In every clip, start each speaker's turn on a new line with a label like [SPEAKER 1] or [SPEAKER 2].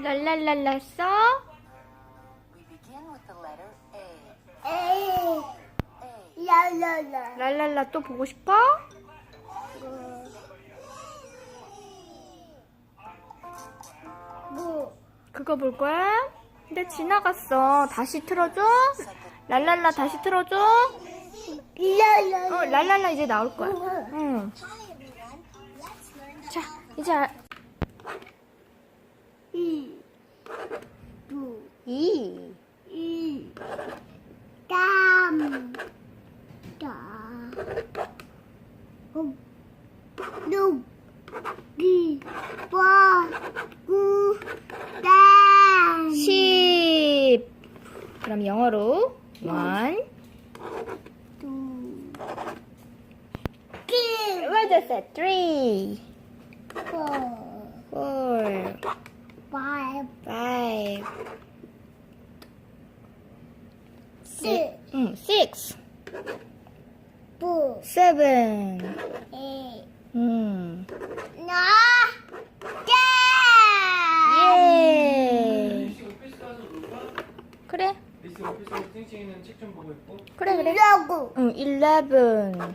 [SPEAKER 1] 랄랄랄라 써?
[SPEAKER 2] 에이. 라라라.
[SPEAKER 1] 랄랄라 또 보고 싶어?
[SPEAKER 2] 뭐,
[SPEAKER 1] 그거 볼 거야? 근데 지나갔어. 다시 틀어줘? 랄랄라 다시 틀어줘? 어, 랄랄라 이제 나올 거야. 응. 자, 이제 알-
[SPEAKER 2] 이, 두,
[SPEAKER 1] 이.
[SPEAKER 2] 이, 땀, 다, 음, 육, 이, 와, 구, 땀.
[SPEAKER 1] 10. 그럼 영어로 two,
[SPEAKER 2] three.
[SPEAKER 1] What is it? Three,
[SPEAKER 2] four,
[SPEAKER 1] four,
[SPEAKER 2] five,
[SPEAKER 1] five,
[SPEAKER 2] six, mm.
[SPEAKER 1] mm.
[SPEAKER 2] nine.
[SPEAKER 1] 그래.
[SPEAKER 3] 리스 오피스에서 찡찡이는 책 좀 보고 있고
[SPEAKER 1] 그래, 그래.
[SPEAKER 2] 라고.
[SPEAKER 1] 응, eleven,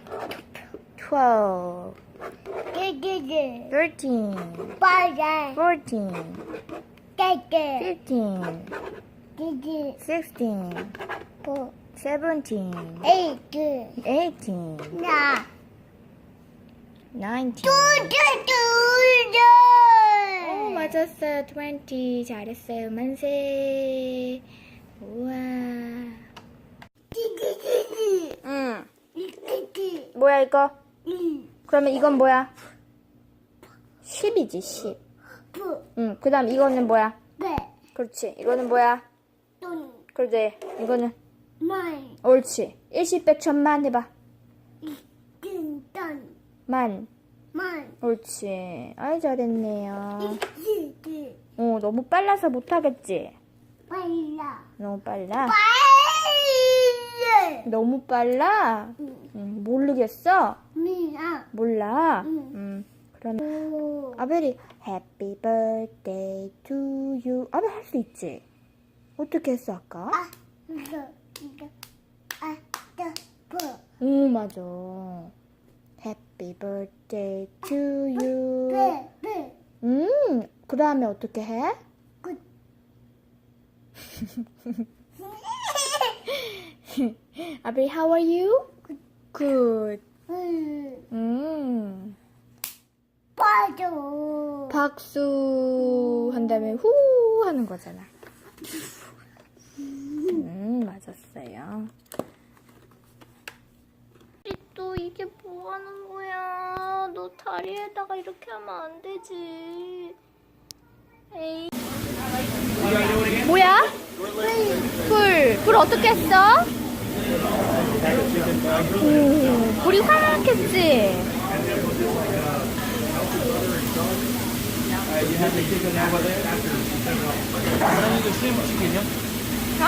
[SPEAKER 1] twelve,
[SPEAKER 2] 깨깨깨.
[SPEAKER 1] thirteen,
[SPEAKER 2] 빨간.
[SPEAKER 1] fourteen,
[SPEAKER 2] 깨깨.
[SPEAKER 1] fifteen,
[SPEAKER 2] 깨깨.
[SPEAKER 1] sixteen,
[SPEAKER 2] 뭐,
[SPEAKER 1] seventeen,
[SPEAKER 2] 에이트.
[SPEAKER 1] eighteen,
[SPEAKER 2] 나.
[SPEAKER 1] nineteen.
[SPEAKER 2] 두두두두.
[SPEAKER 1] 오, 맞았어요. 20. 잘했어요. 만세. 우와. 응. 뭐야, 이거?
[SPEAKER 2] 이.
[SPEAKER 1] 그러면 이건 뭐야? 10이지, 10.
[SPEAKER 2] 부.
[SPEAKER 1] 응. 그 다음 이거는 뭐야?
[SPEAKER 2] 배.
[SPEAKER 1] 그렇지. 이거는 뭐야?
[SPEAKER 2] 돈.
[SPEAKER 1] 그러지. 이거는.
[SPEAKER 2] 만.
[SPEAKER 1] 옳지. 일시백천만 해봐. 만.
[SPEAKER 2] 만.
[SPEAKER 1] 옳지. 아이, 잘했네요. 어, 너무 빨라서 못하겠지?
[SPEAKER 2] 빨라.
[SPEAKER 1] 너무 빨라?
[SPEAKER 2] 빨라.
[SPEAKER 1] 너무 빨라? 응, 모르겠어?
[SPEAKER 2] 미나.
[SPEAKER 1] 몰라?
[SPEAKER 2] 응.
[SPEAKER 1] 응. 그러면.
[SPEAKER 2] 오.
[SPEAKER 1] 아벨이 Happy birthday to you. 아벨 할 수 있지? 어떻게 했어 아까?
[SPEAKER 2] 아, 이거, 이거. 아, 또, 부.
[SPEAKER 1] 오 맞아. Happy birthday to you.
[SPEAKER 2] 배, 배.
[SPEAKER 1] 음, 그 다음에 어떻게 해?
[SPEAKER 2] 굿.
[SPEAKER 1] 아벨 how are you? Good.
[SPEAKER 2] 음,
[SPEAKER 1] 음.
[SPEAKER 2] 빠져.
[SPEAKER 1] 박수 한 다음에 후 하는 거잖아. 음, 맞았어요. 또 이게 뭐 하는 거야? 너 다리에다가 이렇게 하면 안 되지. 에이. 뭐야? 불. 불 어떻게 했어? 오, 불이
[SPEAKER 3] 치킨이요?
[SPEAKER 1] 어?